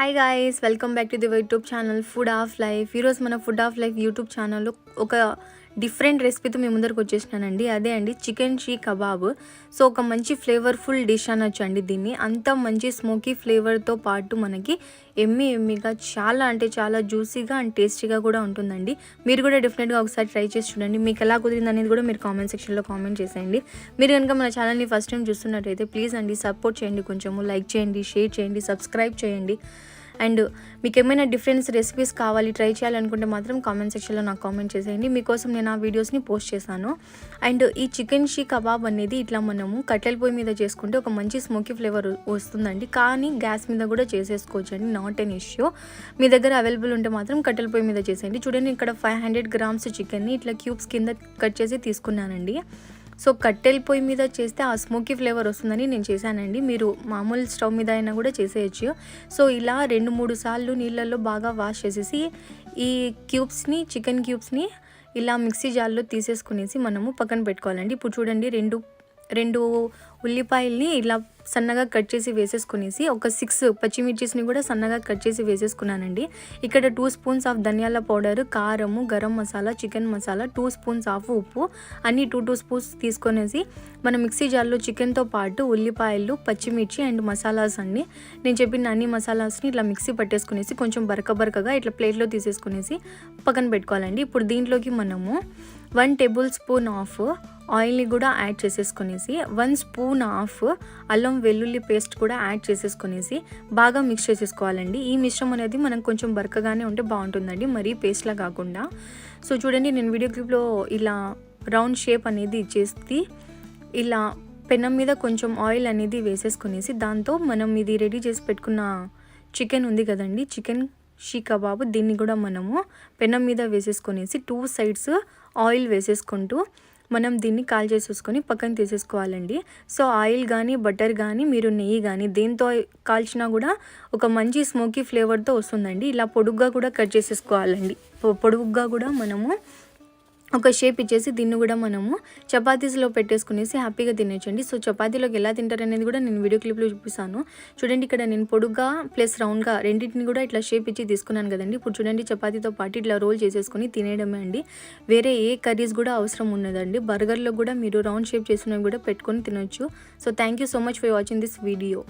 Hi guys welcome back to the YouTube channel food of life ఈరోజు మన food of life YouTube ఛానల్లో ఒక different రెసిపీతో మీ ముందరకు వచ్చేసినానండి. అదే అండి చికెన్ షీ కబాబ్. సో ఒక మంచి ఫ్లేవర్ఫుల్ డిష్ అనొచ్చు అండి దీన్ని. అంత మంచి స్మోకీ ఫ్లేవర్తో పాటు మనకి ఎమ్మి ఎమ్మిగా చాలా అంటే చాలా జ్యూసీగా అండ్ టేస్టీగా కూడా ఉంటుందండి. మీరు కూడా డెఫినెట్గా ఒకసారి ట్రై చేసి చూడండి. మీకు ఎలా కుదిరింది అనేది కూడా మీరు కామెంట్ సెక్షన్లో కామెంట్ చేసేయండి. మీరు కనుక మన ఛానల్ని ఫస్ట్ టైం చూస్తున్నట్టయితే ప్లీజ్ అండి సపోర్ట్ చేయండి కొంచెము. లైక్ చేయండి షేర్ చేయండి సబ్స్క్రైబ్ చేయండి. అండ్ మీకు ఏమైనా డిఫరెన్స్ రెసిపీస్ కావాలి ట్రై చేయాలనుకుంటే మాత్రం కామెంట్ సెక్షన్లో నాకు కామెంట్ చేసేయండి. మీకోసం నేను ఆ వీడియోస్ని పోస్ట్ చేశాను. అండ్ ఈ చికెన్ షీ కబాబ్ అనేది ఇట్లా మనము కట్టెల పొయ్యి మీద చేసుకుంటే ఒక మంచి స్మోకీ ఫ్లేవర్ వస్తుందండి. కానీ గ్యాస్ మీద కూడా చేసేసుకోవచ్చు అండి నాట్ ఎన్ ఇష్యూ మీ దగ్గర అవైలబుల్ ఉంటే మాత్రం కట్టెల పొయ్యి మీద చేసేయండి. చూడండి ఇక్కడ ఫైవ్ హండ్రెడ్ గ్రామ్స్ చికెన్ని ఇట్లా క్యూబ్స్ కింద కట్ చేసి తీసుకున్నానండి. సో కట్టెల పొయ్యి మీద చేస్తే ఆ స్మోకీ ఫ్లేవర్ వస్తుందని నేను చేశానండి. మీరు మామూలు స్టవ్ మీద అయినా కూడా చేసేయచ్చు. సో ఇలా రెండు మూడు సార్లు నీళ్ళల్లో బాగా వాష్ చేసేసి ఈ క్యూబ్స్ని చికెన్ క్యూబ్స్ని ఇలా మిక్సీ జార్లో తీసేసుకునేసి మనము పక్కన పెట్టుకోవాలండి. ఇప్పుడు చూడండి రెండు రెండు ఉల్లిపాయల్ని ఇలా సన్నగా కట్ చేసి వేసేసుకునేసి ఒక సిక్స్ పచ్చిమిర్చిస్ని కూడా సన్నగా కట్ చేసి వేసేసుకున్నానండి. ఇక్కడ టూ స్పూన్స్ ఆఫ్ ధనియాల పౌడర్ కారము garam masala chicken masala two spoons of ఉప్పు అన్ని టూ టూ స్పూన్స్ తీసుకొనేసి మన మిక్సీ జార్లో చికెన్తో పాటు ఉల్లిపాయలు పచ్చిమిర్చి అండ్ మసాలాస్ అన్నీ నేను చెప్పిన అన్ని మసాలాస్ని ఇట్లా మిక్సీ పట్టేసుకునేసి కొంచెం బరక బరకగా ఇట్లా ప్లేట్లో తీసేసుకునేసి పక్కన పెట్టుకోవాలండి. ఇప్పుడు దీంట్లోకి మనము వన్ టేబుల్ స్పూన్ ఆఫ్ ఆయిల్ని కూడా యాడ్ చేసేసుకునేసి వన్ స్పూన్ ఆఫ్ అల్లం వెల్లుల్లి పేస్ట్ కూడా యాడ్ చేసేసుకునేసి బాగా మిక్స్ చేసేసుకోవాలండి. ఈ మిశ్రమం అనేది మనం కొంచెం బరకగానే ఉంటే బాగుంటుందండి మరీ పేస్ట్లా కాకుండా. సో చూడండి నేను వీడియో క్లిప్లో ఇలా రౌండ్ షేప్ అనేది ఇచ్చేసి ఇలా పెనం మీద కొంచెం ఆయిల్ అనేది వేసేసుకునేసి దాంతో మనం ఇది రెడీ చేసి పెట్టుకున్న చికెన్ ఉంది కదండి చికెన్ షీ కబాబు దీన్ని కూడా మనము పెనం మీద వేసేసుకునేసి టూ సైడ్స్ ఆయిల్ వేసేసుకుంటూ మనం దీన్ని కాల్ చేసేసుకొని పక్కన తీసేసుకోవాలండి. సో ఆయిల్ కానీ బటర్ కానీ మీరు నెయ్యి కానీ దేంతో కాల్చినా కూడా ఒక మంచి స్మోకీ ఫ్లేవర్తో వస్తుందండి. ఇలా పొడుగ్గా కూడా కట్ చేసేసుకోవాలండి. పొడుగ్గా కూడా మనము ఒక షేప్ ఇచ్చేసి దీన్ని కూడా మనము చపాతీస్లో పెట్టేసుకునేసి హ్యాపీగా తినేయచ్చండి. సో చపాతీలోకి ఎలా తింటారనేది కూడా నేను వీడియో క్లిప్లో చూపిస్తాను. చూడండి ఇక్కడ నేను పొడుగ్గా ప్లస్ రౌండ్గా రెండింటిని కూడా ఇట్లా షేప్ ఇచ్చి తీసుకున్నాను కదండి. ఇప్పుడు చూడండి చపాతీతో పాటు ఇట్లా రోల్ చేసేసుకొని తినేయడమే అండి. వేరే ఏ కర్రీస్ కూడా అవసరం ఉన్నదండి బర్గర్లో కూడా మీరు రౌండ్ షేప్ చేసినవి కూడా పెట్టుకొని తినొచ్చు. So thank you so much for watching this video